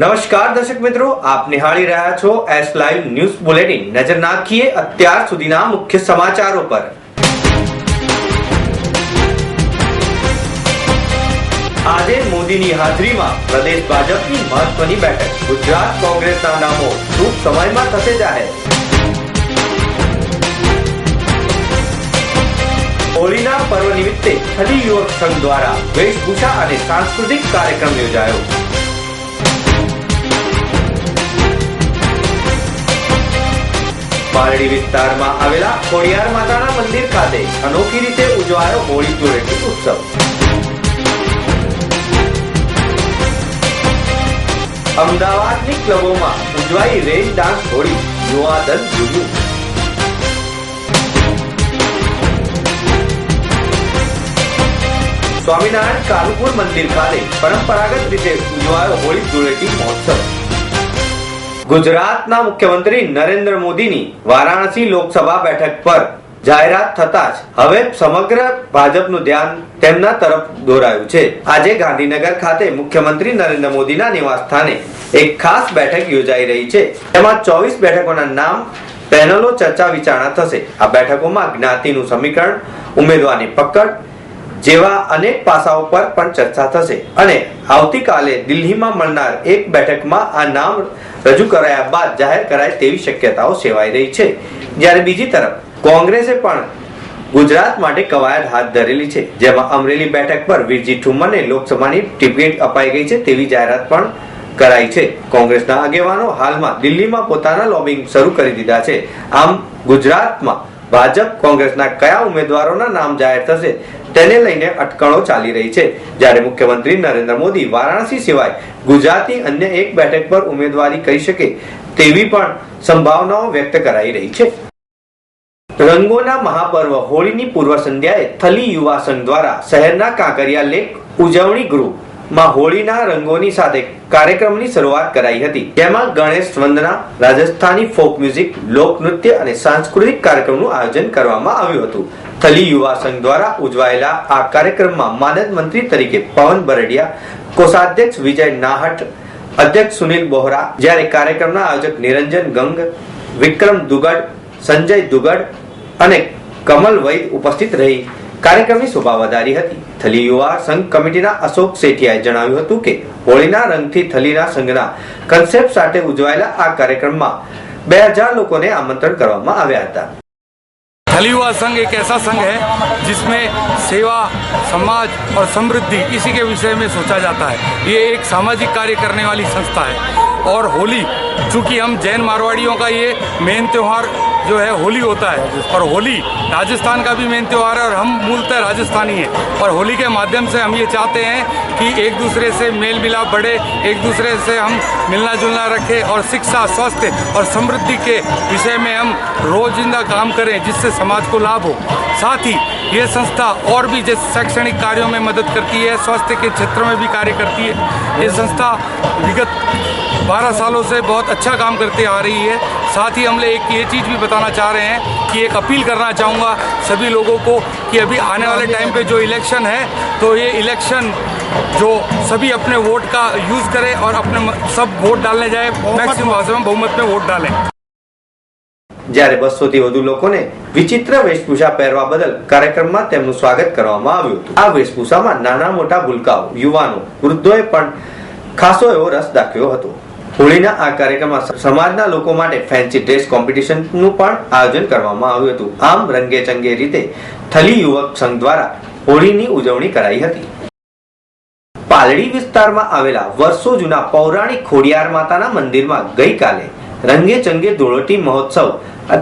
નમસ્કાર દર્શક મિત્રો, આપ નિહાળી રહ્યા છો એસ લાઈવ ન્યૂઝ બુલેટિન નજર નાખીએ અત્યાર સુધીના મુખ્ય સમાચારો પર. આજે મોદીની હાજરીમાં પ્રદેશ ભાજપની મહત્વની બેઠક. ગુજરાત કોંગ્રેસના નામો ટૂંક સમયમાં થશે જાહેર. હોળીના પર્વ નિમિત્તે થલી યુવક સંઘ દ્વારા વેશભૂષા અને સાંસ્કૃતિક કાર્યક્રમ યોજાયો. પારડી વિસ્તારમાં આવેલા ખોડિયાર માતાના મંદિર ખાતે અનોખી રીતે ઉજવાયો હોળી ધૂળેટી ઉત્સવ. અમદાવાદની ક્લબોમાં ઉજવાઈ રેન ડાન્સ હોળી યુવાધન જોયું સ્વામિનારાયણ કાલુપુર મંદિર ખાતે પરંપરાગત રીતે ઉજવાયો હોળી ધૂળેટી મહોત્સવ. ગુજરાતના મુખ્યમંત્રી નરેન્દ્ર મોદીની વારાણસી લોકસભા બેઠક પર જાહેરાત થતા જ હવે સમગ્ર ભાજપનું ધ્યાન તેમના તરફ દોરાયું છે. આજે ગાંધીનગર ખાતે મુખ્યમંત્રી નરેન્દ્ર મોદીના નિવાસ સ્થાને એક ખાસ બેઠક યોજાઈ રહી છે. તેમાં ચોવીસ બેઠકોના નામ, પેનલો ચર્ચા વિચારણા થશે. આ બેઠકોમાં જ્ઞાતિનું સમીકરણ, ઉમેદવારની પકડ જેવા અનેક પાસાઓ પર પણ ચર્ચા થશે. અને આવતીકાલે દિલ્હીમાં મળનાર એક બેઠકમાં આ નામ રજૂ કરાયા બાદ જાહેર કરાય તેવી શક્યતાઓ સેવાઈ રહી છે. જ્યારે બીજી તરફ, કોંગ્રેસે પણ ગુજરાત માટે કવાયત હાથ ધરેલી છે. જેમાં અમરેલી બેઠક પર વીરજી ઠુમ્મરને લોકસભાની ટિકિટ અપાઈ ગઈ છે તેવી જાહેરાત પણ કરાઈ છે. કોંગ્રેસના આગેવાનો હાલમાં દિલ્હીમાં પોતાના લોબિંગ શરૂ કરી દીધા છે. આમ ગુજરાતમાં ભાજપ કોંગ્રેસના કયા ઉમેદવારોના નામ જાહેર થશે તેને લઈને અટકણો ચાલી રહી છે. જ્યારે મુખ્યમંત્રી નરેન્દ્ર મોદી વારાણસી સિવાય ગુજરાતની અન્ય એક બેઠક પર ઉમેદવારી કરી શકે તેવી પણ સંભાવનાઓ વ્યક્ત કરાઈ રહી છે. રંગોના મહાપર્વ હોળીની પૂર્વ સંધ્યાએ થલી યુવા સંઘ દ્વારા શહેરના કાંકરિયા લેક ઉજવણી ગૃહમાં હોળીના રંગોની સાથે કાર્યક્રમની શરૂઆત કરાઈ હતી. જેમાં ગણેશ વંદના, રાજસ્થાની ફોક મ્યુઝિક લોકનૃત્ય અને સાંસ્કૃતિક કાર્યક્રમનું આયોજન કરવામાં આવ્યું હતું. થલી યુવા સંઘ દ્વારા ઉજવાયેલા આ કાર્યક્રમમાં માનદ મંત્રી તરીકે પવન બરડિયા, કોષાધ્યક્ષ વિજય નાહટ, અધ્યક્ષ સુનિલ બોહરા, જ્યારે કાર્યક્રમના આયોજક નિરંજન ગંગ, વિક્રમ દુગડ, સંજય દુગડ અને કમલ વૈદ ઉપસ્થિત રહી. કાર્યક્રમની શોભા વધારી હતી થલી યુવા સંઘ કમિટીના અશોક સેઠિયાએ જણાવ્યું હતું કે હોળીના રંગથી થલીના સંઘના કન્સેપ્ટ સાથે ઉજવાયેલા આ કાર્યક્રમમાં બે હજાર લોકોને આમંત્રણ કરવામાં આવ્યા હતા थली हुआ संघ एक ऐसा संघ है जिसमें सेवा समाज और समृद्धि इसी के विषय में सोचा जाता है ये एक सामाजिक कार्य करने वाली संस्था है और होली चूंकि हम जैन मारवाड़ियों का ये मेन त्यौहार जो है होली होता है और होली राजस्थान का भी मेन त्यौहार है और हम मूलतः राजस्थानी है। और होली के माध्यम से हम ये चाहते हैं कि एक दूसरे से मेल मिलाप बढ़े, एक दूसरे से हम मिलना जुलना रखें और शिक्षा, स्वास्थ्य और समृद्धि के विषय में हम रोजिंदा काम करें जिससे समाज को लाभ हो। साथ ही ये संस्था और भी जैसे शैक्षणिक कार्यों में मदद करती है स्वास्थ्य के क्षेत्र में भी कार्य करती है ये संस्था विगत 12 सालों से बहुत अच्छा काम करती आ रही है। साथ ही हम लोग एक ये चीज़ भी बताना चाह रहे हैं कि एक अपील करना चाहूँगा सभी लोगों को कि अभी आने वाले टाइम पे जो इलेक्शन है तो ये इलेक्शन जो सभी अपने वोट का यूज़ करें और अपने सब वोट डालने जाए मैक्सिमम भाषा में बहुमत में वोट डालें। જ્યારે બસો થી વધુ લોકોને વિચિત્ર વેશભૂષા પહેરવા બદલ કાર્યક્રમમાં તેમનું સ્વાગત કરવામાં આવ્યું હતું. આ વેશભૂષામાં નાના મોટા ભૂલકાઓ, યુવાનો, વૃદ્ધોએ પણ ખાસો એવો રસ દાખવ્યો હતો. હોળીના આ કાર્યક્રમમાં સમાજના લોકો માટે ફેન્સી ડ્રેસ કોમ્પિટિશનનું પણ આયોજન કરવામાં આવ્યું હતું. આમ રંગે ચંગે રીતે થલી યુવક સંઘ દ્વારા હોળીની ઉજવણી કરાઈ હતી. પાલડી વિસ્તારમાં આવેલા વર્ષો જૂના પૌરાણિક ખોડિયાર માતાના મંદિરમાં ગઈકાલે રંગે ચંગે ધૂળોટી મહોત્સવ.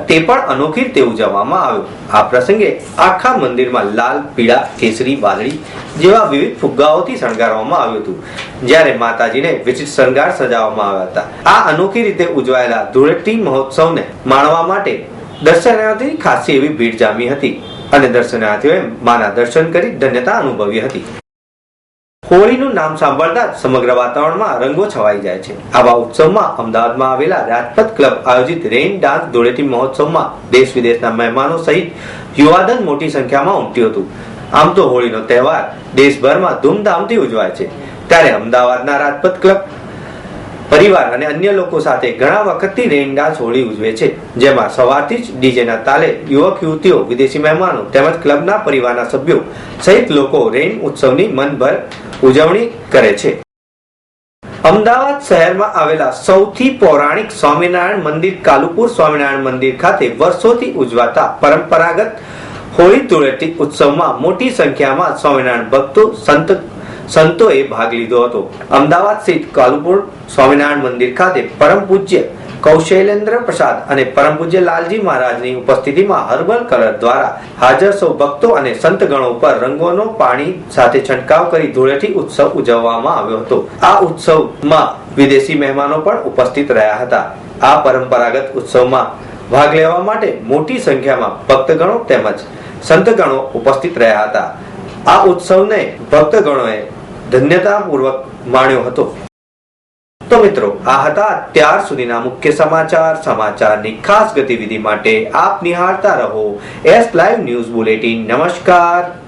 તે પણ અનોખી રીતે ઉજવવામાં આવ્યો. આ પ્રસંગે આખા મંદિરમાં લાલ, પીળા, કેસરી, વાદળી જેવા વિવિધ ફુગ્ગાઓથી શણગારવામાં આવ્યું હતું. જ્યારે માતાજીને વિચિત્ર શણગાર સજાવવામાં આવ્યા હતા. આ અનોખી રીતે ઉજવાયેલા ધૂળેટી મહોત્સવને માણવા માટે દર્શનાર્થીની ખાસી એવી ભીડ જામી હતી. અને દર્શનાર્થીઓએ માના દર્શન કરી ધન્યતા અનુભવી હતી. હોળીનું નામ સાંભળતા સમગ્ર વાતાવરણમાં રંગો છવાઈ જાય છે. આવા ઉત્સવમાં અમદાવાદમાં આવેલા રાજપથ ક્લબ આયોજિત રેઇન ડાન્સ ધૂળેટી મહોત્સવમાં દેશ વિદેશના મહેમાનો સહિત યુવાધન મોટી સંખ્યામાં ઉમટ્યું હતું. આમ તો હોળીનો તહેવાર દેશભરમાં ધૂમધામથી ઉજવાય છે. ત્યારે અમદાવાદના રાજપથ ક્લબ પરિવાર અને અન્ય લોકો સાથે ઘણા વખતથી રેઇન હોળી ઉજવે છે. જેમાં સવારથી જ ડીજેના તાલે યુવક, યુવતીઓ, વિદેશી મહેમાનો તેમજ ક્લબના પરિવારના સભ્યો સહિત લોકો રેન ઉત્સવની મનભર ઉજવણી કરે છે. અમદાવાદ શહેરમાં આવેલા સૌથી પૌરાણિક સ્વામિનારાયણ મંદિર, કાલુપુર સ્વામિનારાયણ મંદિર ખાતે વર્ષોથી ઉજવાતા પરંપરાગત હોળી ધૂળેટી ઉત્સવમાં મોટી સંખ્યામાં સ્વામિનારાયણ ભક્તો, સંત સંતોએ ભાગ લીધો હતો. અમદાવાદ સ્થિત કાલુપુર સ્વામિનારાયણ મંદિર ખાતે પરમ પૂજ્ય કૌશલેન્દ્ર પ્રસાદ અને પરમ પૂજ્ય લાલજી મહારાજની ઉપસ્થિતિમાં હર્બલ કલર દ્વારા હાજર સૌ ભક્તો અને સંતગણો પર રંગોનો પાણી સાથે છંટકાવ કરી ધૂળેટી ઉત્સવ ઉજવવામાં આવ્યો હતો. આ ઉત્સવમાં વિદેશી મહેમાનો પણ ઉપસ્થિત રહ્યા હતા. આ પરંપરાગત ઉત્સવમાં ભાગ લેવા માટે મોટી સંખ્યામાં ભક્તગણો તેમજ સંતગણો ઉપસ્થિત રહ્યા હતા. આ ઉત્સવને ભક્તગણોએ ધન્યતાપૂર્વક માણ્યો હતો. તો મિત્રો, આ હતા અત્યાર સુધીના મુખ્ય સમાચાર. સમાચારની ખાસ ગતિવિધિ માટે આપ નિહાળતા રહો. એસ લાઈવ ન્યૂઝ બુલેટિન નમસ્કાર.